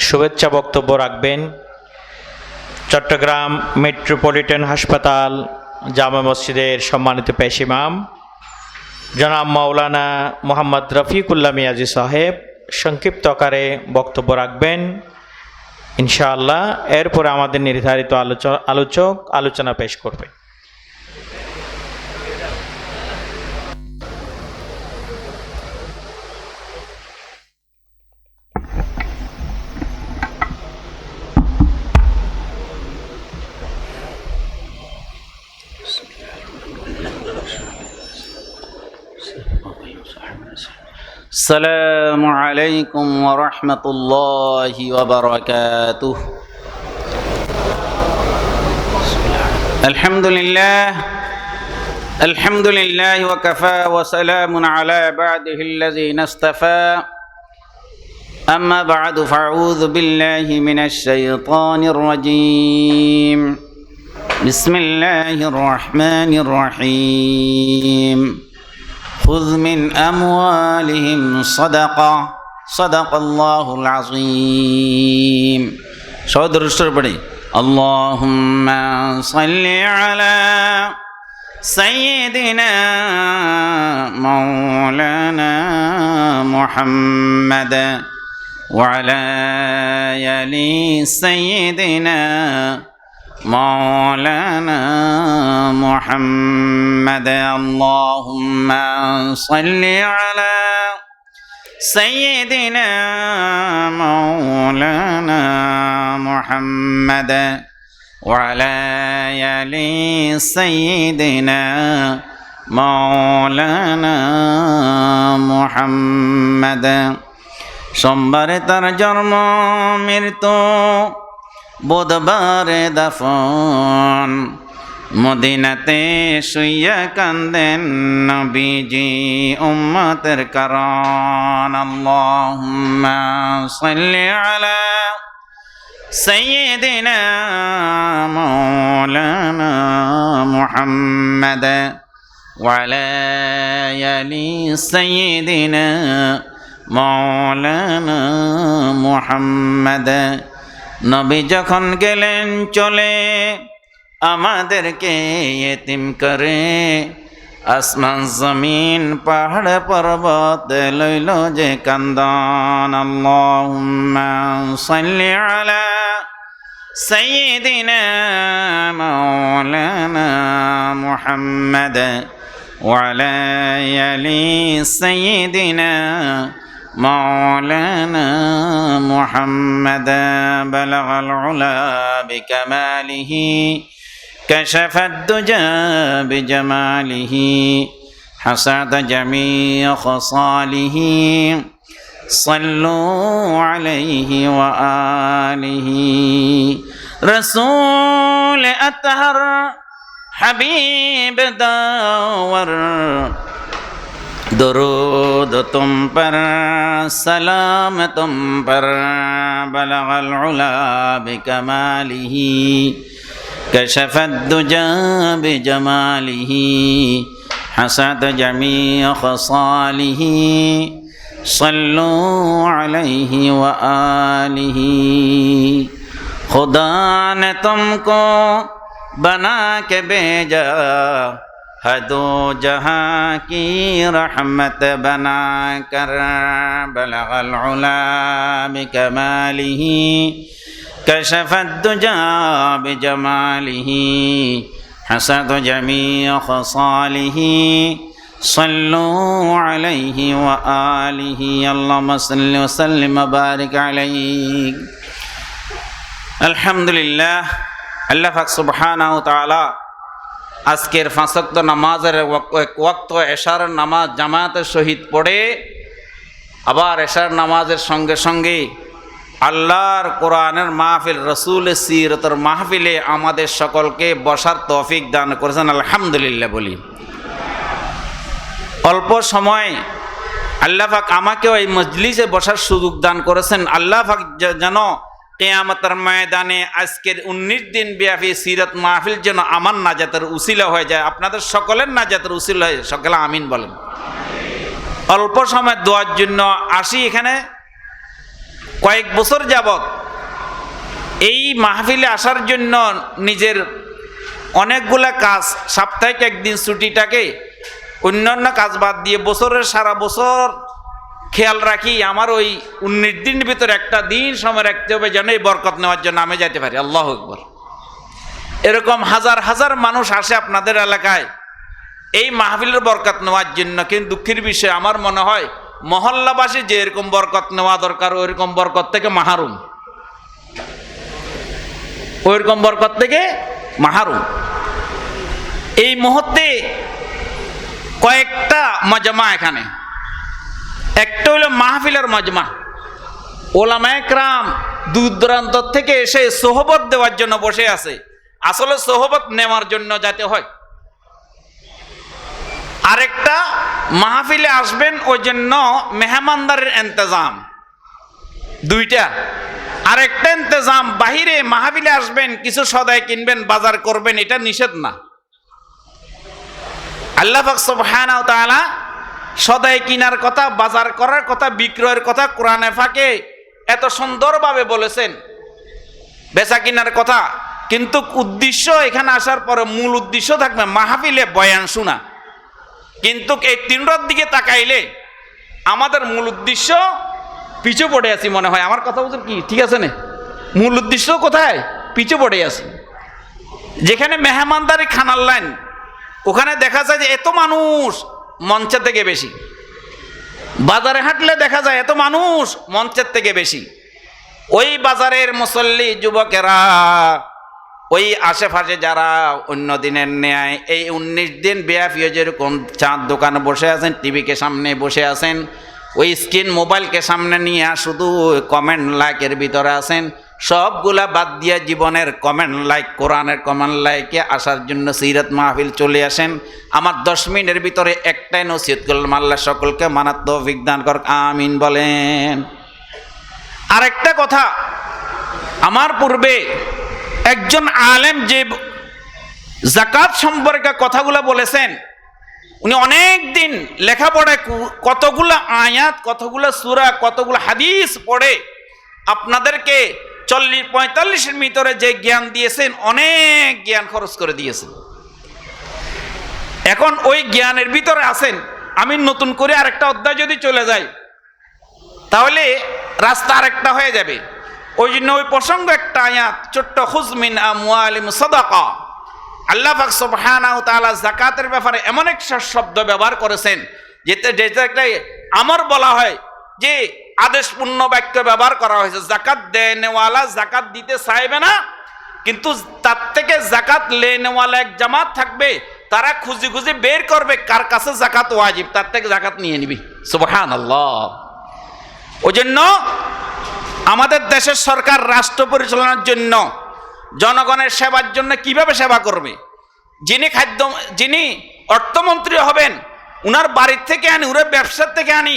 শুভেচ্ছা বক্তব্য রাখবেন চট্টগ্রাম মেট্রোপলিটন হাসপাতাল জামা মসজিদের সম্মানিত পেশিমাম জনাব মাওলানা মোহাম্মদ রফিকুল্লাহ মিয়াজি সাহেব, সংক্ষিপ্ত আকারে বক্তব্য রাখবেন। ইনশাআল্লাহ, এরপরে আমাদের নির্ধারিত আলোচনা আলোচক আলোচনা পেশ করবে। السلام عليكم ورحمة الله وبركاته. الحمد لله الحمد لله وكفى وسلام على عباده الذين اصطفى أما بعد فأعوذ بالله من الشيطان الرجيم. بسم الله الرحمن الرحيم. خذ من أموالهم صدقة صدق الله العظيم. الرسول بدي اللهم صل على سيدنا مولانا محمد وعلى آل سيدنا مولانا محمد اللهم صل على سيدنا مولانا محمد وعلى آل سيدنا مولانا محمد সোমবারে তার জন্ম মৃত্যু বুধবারে দাফন মদিনাতে শুইয়া কান্দেন নবীজি উম্মতের কারণ আল্লাহুম্মা সাল্লি আলা سيدنا مولانا محمد وعلى آل سيدنا مولانا محمد নবী যখন গেলেন চলে আমাদেরকে এতিম করে আসমান জমিন পাহাড় পর্বত লইল যে কান্দন আল্লাহুম্মা সাল্লি আলা সাইয়্যিদিনা মাওলানা মুহাম্মদ وعلى آل سيدنا مولانا محمد بلغ العلا بكماله كشف الدجى بجماله حسد جميع خصاله. صلوا عليه وآله. رسول أطهر حبيب داور. درود تم پر سلام تم پر بلغ العلا بكماله كشف الدجى بجماله حسد جميع خصاله صلوا عليه وآله خدا نے تم کو بنا کے بھیجا دو جہاں کی رحمت بنا کر بلغ العلا بکمالہ کشف الدجا بجماله حسد جميع خصاله صلو علیہ وآلہ اللہم صلی وسلم بارک علیہ الحمدللہ اللہ فکر سبحانہ وتعالی আজকের ফাঁসক্ত নামাজের ওয়াক্ত এশার নামাজ জামায়াতের সহিত পড়ে আবার এশার নামাজের সঙ্গে সঙ্গে আল্লাহর কোরআনের মাহফিল রসুল সিরতর মাহফিলে আমাদের সকলকে বসার তৌফিক দান করেছেন, আলহামদুলিল্লাহ বলি। অল্প সময় আল্লাহ পাক আমাকেও এই মজলিসে বসার সুযোগ দান করেছেন। আল্লাহ পাক যেন কেয়ামতের ময়দানে আজকের উনিশ দিন ব্যাপী সিরত মাহফিল যেন আমার নাজাতের উসিলা হয়ে যায়, আপনাদের সকলের নাজাতের উসিলা হয়ে সকলে আমিন বলেন। অল্প সময় দোয়ার জন্য আসি এখানে। কয়েক বছর যাবত এই মাহফিলে আসার জন্য নিজের অনেকগুলা কাজ, সাপ্তাহিক একদিন ছুটিটাকে অন্যান্য কাজ বাদ দিয়ে বছরের সারা বছর খেয়াল রাখি, আমার ওই উনিশ দিনের ভিতরে একটা দিন সময় রাখতে হবে যেন এই বরকত নেওয়ার জন্য আমি যাইতে পারি। আল্লাহ আকবর। এরকম হাজার হাজার মানুষ আসে আপনাদের এলাকায়। এই মাহফিলের বরকত নেওয়ার জন্য কিন্তু দুঃখের বিষয়, আমার মনে হয় মহল্লাবাসী যে এরকম বরকত নেওয়া দরকার, ওইরকম বরকত থেকে মাহারুম। ওইরকম বরকত থেকে মাহারুম। এই মুহূর্তে কয়েকটা মজামা এখানে। একটা হলো মাহফিলের মজমা। ওলামায় ক্রাম দূর দূরান্ত থেকে এসে সোহবত দেওয়ার জন্য বসে আছে। আসলে সোহবত নেওয়ার জন্য যাতে হয়। আরেকটা, মাহফিলে আসবেন ওই জন্য মেহমানদারের এন্তেজাম দুইটা। আরেকটা ইন্তজাম, বাহিরে মাহফিলে আসবেন, কিছু সদায় কিনবেন, বাজার করবেন, এটা নিষেধ না। আল্লাহ ওয়া তাআলা সদাই কিনার কথা, বাজার করার কথা, বিক্রয়ের কথা কোরআনে ফাঁকে এত সুন্দরভাবে বলেছেন। বেচা কিনার কথা। কিন্তু উদ্দেশ্য এখানে আসার পরে মূল উদ্দেশ্য থাকবে মাহফিলে বয়ান শোনা। কিন্তু এই তিনটার দিকে তাকাইলে আমাদের মূল উদ্দেশ্য পিছু পড়ে আছি মনে হয়। আমার কথা বুঝুন কি? ঠিক আছে না? মূল উদ্দেশ্য কোথায়? পিছু পড়ে আছি। যেখানে মেহমানদারি খানার লাইন, ওখানে দেখা যায় যে এত মানুষ মঞ্চের থেকে বেশি। বাজারে হাঁটলে দেখা যায় এত মানুষ মঞ্চের থেকে বেশি। ওই বাজারের মুসল্লি যুবকেরা, ওই আশেপাশে যারা অন্য দিনের ন্যায়, এই উনিশ দিন বেয়াফিও যেরকম চাঁদ দোকানে বসে আছেন, টিভিকে সামনে বসে আছেন, ওই স্ক্রিন মোবাইলকে সামনে নিয়ে শুধু কমেন্ট লাইকের ভিতরে আছেন সবগুলা বাদ দিয়ে জীবনের কমেন্ট লাইক, কোরআনের কমেন্ট লাইকে আসার জন্য সিরাত মাহফিল চলে আসেন। আমার দশ মিনিটের ভিতরে একটাই নসিহত করলাম, আল্লাহ সকলকে মানাত্ম বিজ্ঞান কর আমিন বলেন। আরেকটা কথা, আমার পূর্বে একজন আলেম যে জাকাত সম্পর্কে কথাগুলো বলেছেন, উনি অনেক দিন লেখাপড়ায় কতগুলো আয়াত, কতগুলো সুরা, কতগুলো হাদিস পড়ে আপনাদেরকে চল্লিশ পঁয়তাল্লিশের ভিতরে যে জ্ঞান দিয়েছেন, অনেক জ্ঞান খরচ করে দিয়েছেন। এখন ওই জ্ঞানের ভিতরে আছেন। আমি নতুন করে আরেকটা অধ্যায় যদি চলে যাই, তাহলে রাস্তা আরেকটা হয়ে যাবে। ওই জন্য ওই প্রসঙ্গ একটা আয়াত, ছোট্ট হুজমিন আল্লাহ যাকাতের ব্যাপারে এমন একটা শব্দ ব্যবহার করেছেন, যেতে যেটাকে আমার বলা হয় যে আদেশপূর্ণ বাক্য ব্যবহার করা হয়েছে। জাকাত দেনেওয়ালা জাকাত দিতে চাইবে না, কিন্তু তার থেকে জাকাত লেনেওয়ালা এক জামাত থাকবে, তারা খুঁজি খুঁজি বের করবে কার কাছে জাকাত ওয়াজিব, তার থেকে জাকাত নিয়ে নিবি। সুবহানাল্লাহ। ওই জন্য আমাদের দেশের সরকার রাষ্ট্র পরিচালনার জন্য, জনগণের সেবার জন্য কীভাবে সেবা করবে? যিনি খাদ্য যিনি অর্থমন্ত্রী হবেন, উনার বাড়ির থেকে আনি, উনার ব্যবসার থেকে আনি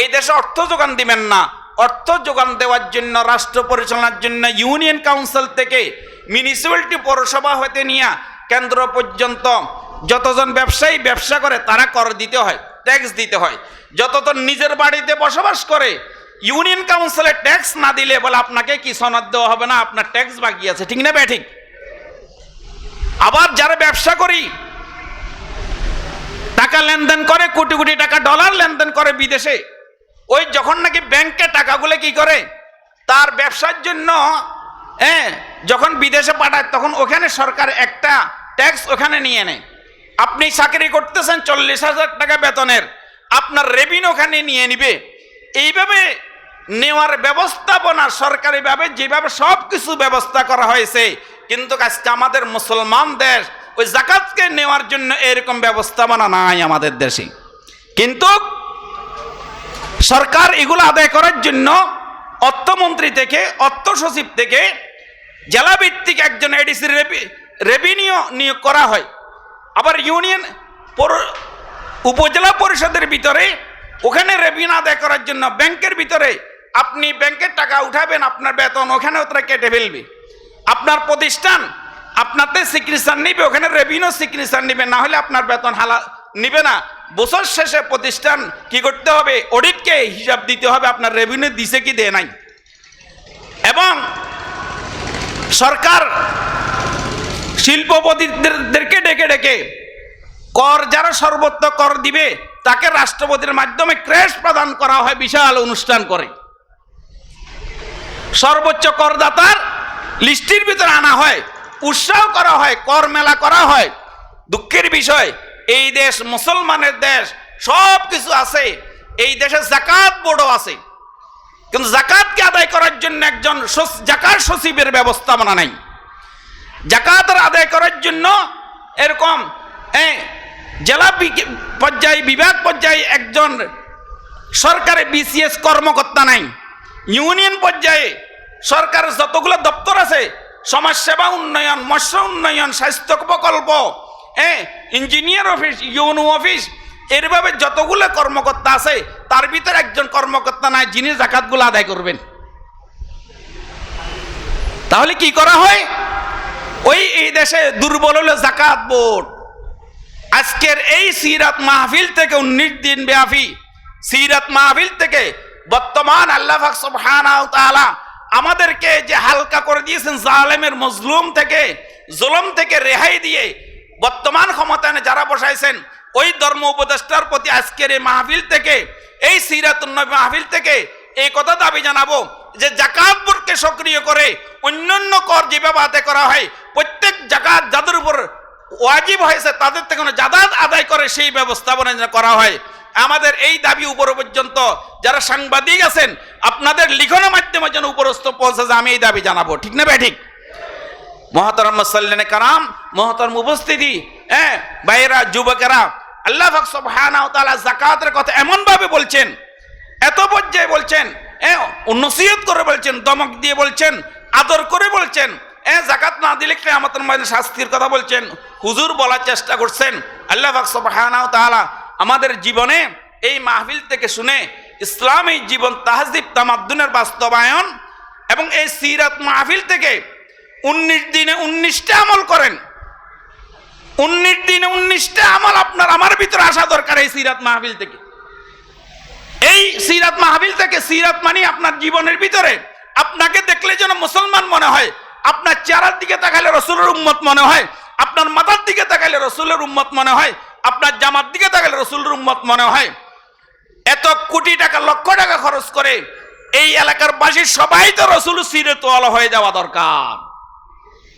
এই দেশে অর্থ যোগান দিবেন না। অর্থ যোগান দেওয়ার জন্য, রাষ্ট্র পরিচালনার জন্য, ইউনিয়ন কাউন্সিল থেকে মিউনিসিপ্যালিটি পৌরসভা হতে নিয়ে কেন্দ্র পর্যন্ত যতজন ব্যবসায়ী ব্যবসা করে, তারা কর দিতে হয় ট্যাক্স দিতে হয়। যতজন নিজের বাড়িতে বসবাস করে, ইউনিয়ন কাউন্সিলে ট্যাক্স না দিলে বলে আপনাকে কি সনদ দেওয়া হবে না? আপনার ট্যাক্স বাকি আছে, ঠিক না ঠিক আবার যারা ব্যবসা করি, টাকা লেনদেন করে, কোটি কোটি টাকা ডলার লেনদেন করে বিদেশে ওই যখন নাকি ব্যাংকে টাকাগুলো কি করে? তার ব্যবসার জন্য হ্যাঁ যখন বিদেশে পাঠায়, তখন ওখানে সরকার একটা ট্যাক্স ওখানে নিয়ে নেয়। আপনি চাকরি করতেছেন চল্লিশ হাজার টাকা বেতনের, আপনার রেভিন ওখানে নিয়ে নিবে। এইভাবে নেওয়ার ব্যবস্থাপনা সরকারিভাবে যেভাবে সব কিছু ব্যবস্থা করা হয়েছে, কিন্তু আজকে আমাদের মুসলমান দেশ ওই জাকাতকে নেওয়ার জন্য এরকম ব্যবস্থাপনা নাই আমাদের দেশে। কিন্তু সরকার এগুলো আদায় করার জন্য অর্থমন্ত্রী থেকে অর্থ সচিব থেকে জেলা ভিত্তিক একজন এডিসি রেভিনিউ নিয়োগ করা হয়। আবার ইউনিয়ন উপজেলা পরিষদের ভিতরে ওখানে রেভিনিউ আদায় করার জন্য ব্যাংকের ভিতরে আপনি ব্যাংকের টাকা উঠাবেন, আপনার বেতন ওখানে তারা কেটে ফেলবে। আপনার প্রতিষ্ঠান আপনাতে সিগনেচার নিবে, ওখানে রেভিনিউ সিগনেচার নিবে, না হলে আপনার বেতন হালা, নিবে না। বছর শেষে প্রতিষ্ঠান কি করতে হবে? অডিটকে হিসাব দিতে হবে, আপনার রেভিনিউ দিছে কি দেয় নাই? এবং সরকার শিল্পপতিদেরকে ডেকে ডেকে কর যারা সর্বত্র কর দিবে, তাকে রাষ্ট্রপতির মাধ্যমে ক্রেশ প্রদান করা হয়, বিশাল অনুষ্ঠান করে। সর্বোচ্চ করদাতার লিস্টির ভিতরে আনা হয়, উৎসাহ করা হয়, কর মেলা করা হয়। দুঃখের বিষয় এই দেশ মুসলমানের দেশ সব কিছু আছে। এই দেশে জাকাত বোর্ডও আছে। কিন্তু জাকাতকে আদায় করার জন্য একজন জাকাত সচিবের ব্যবস্থাপনা নাই। জাকাতের আদায় করার জন্য এরকম এ, জেলা পর্যায়ে বিভাগ পর্যায়ে একজন সরকারি বিসিএস কর্মকর্তা নাই। ইউনিয়ন পর্যায়ে সরকারের যতগুলো দপ্তর আছে সমাজসেবা উন্নয়ন মৎস্য উন্নয়ন স্বাস্থ্য প্রকল্প হ্যাঁ ইঞ্জিনিয়ার অফিস ইউনো অফিস এরভাবে যতগুলো কর্মকর্তা আছে, তার ভিতরে একজন কর্মকর্তা নাই, যিনি জাকাতগুলো আদায় করবেন। তাহলে কি করা হয়? ওই, এই দেশে দুর্বল হলো জাকাত বোর্ড। আজকের এই সিরাত মাহফিল থেকে উনিশ দিন ব্যাপী। সিরাত মাহফিল থেকে বর্তমান আল্লাহ তাআলা আমাদেরকে যে হালকা করে দিয়েছেন, জালেমের মজলুম থেকে, জুলুম থেকে রেহাই দিয়ে বর্তমান ক্ষমতায় যারা বসাইছেন, ওই ধর্ম উপদেষ্টার প্রতি আজকের এই মাহফিল থেকে, এই সিরাত নবী মাহফিল থেকে এই কথা দাবি জানাব যে জাকাত বোর্ডকে সক্রিয় করে অন্যান্য কর যেভাবে আদায় করা হয়, প্রত্যেক জাকাত যাদের উপর ওয়াজিব হয়েছে, তাদের থেকে যেন জাদাত আদায় করে সেই ব্যবস্থাপনা যেন করা হয়। আমাদের এই দাবি উপর পর্যন্ত যারা সাংবাদিক আছেন, আপনাদের লিখনের মাধ্যমে যেন উপরস্থ পৌঁছে আমি এই দাবি জানাব। ঠিক না ভাই, ঠিক? কারাম হ্যাঁ যুবকেরা। যাকাতের কথা এমন ভাবে বলছেন বলছেন করে বলছেন, দমক দিয়ে বলছেন, আদর করে বলছেন হ্যাঁ জাকাত না দিলে কিয়ামতের ময়দানে শাস্তির কথা বলছেন, হুজুর বলার চেষ্টা করছেন। আল্লাহ সুবহানাহু তাআলা আমাদের জীবনে এই মাহফিল থেকে শুনে ইসলামী জীবন তাহজিব তামাদ্দুনের বাস্তবায়ন এবং এই সিরাত মাহফিল থেকে উনিশ দিনে উনিশটা আমল করেন। উনিশ দিনে উনিশটা আমল আপনার, আমার ভিতরে আসা দরকার এই সিরাত মাহফিল থেকে। এই সিরাত মাহফিল থেকে সিরাত মানে আপনার জীবনের ভিতরে। আপনাকে দেখলে যেন মুসলমান মনে হয়, আপনার চেহারার দিকে তাকালে রসুলের উম্মত মনে হয়, আপনার মাথার দিকে তাকালে রসুলের উম্মত মনে হয়, আপনার জামার দিকে তাকালে রসুলের উম্মত মনে হয়। এত কোটি টাকা, লক্ষ টাকা খরচ করে এই এলাকার বাসী সবাই তো রসুল সিরতওয়ালা হয়ে যাওয়া দরকার।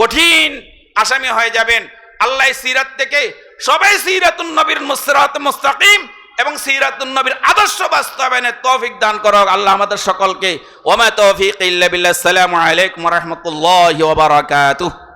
কঠিন আসামি হয়ে যাবেন। আল্লাহ সিরাত থেকে সবাই সিরাতুন নবীর মুসরাত মুস্তাকিম এবং সিরাতুন নবীর আদর্শ বাস্তবায়নের তৌফিক দান করো আল্লাহ আমাদের সকলকে, ওমা তৌফিক ইল্লা বিল্লাহ আসসালামু আলাইকুম ওয়া রাহমাতুল্লাহি ওয়া বারাকাতুহু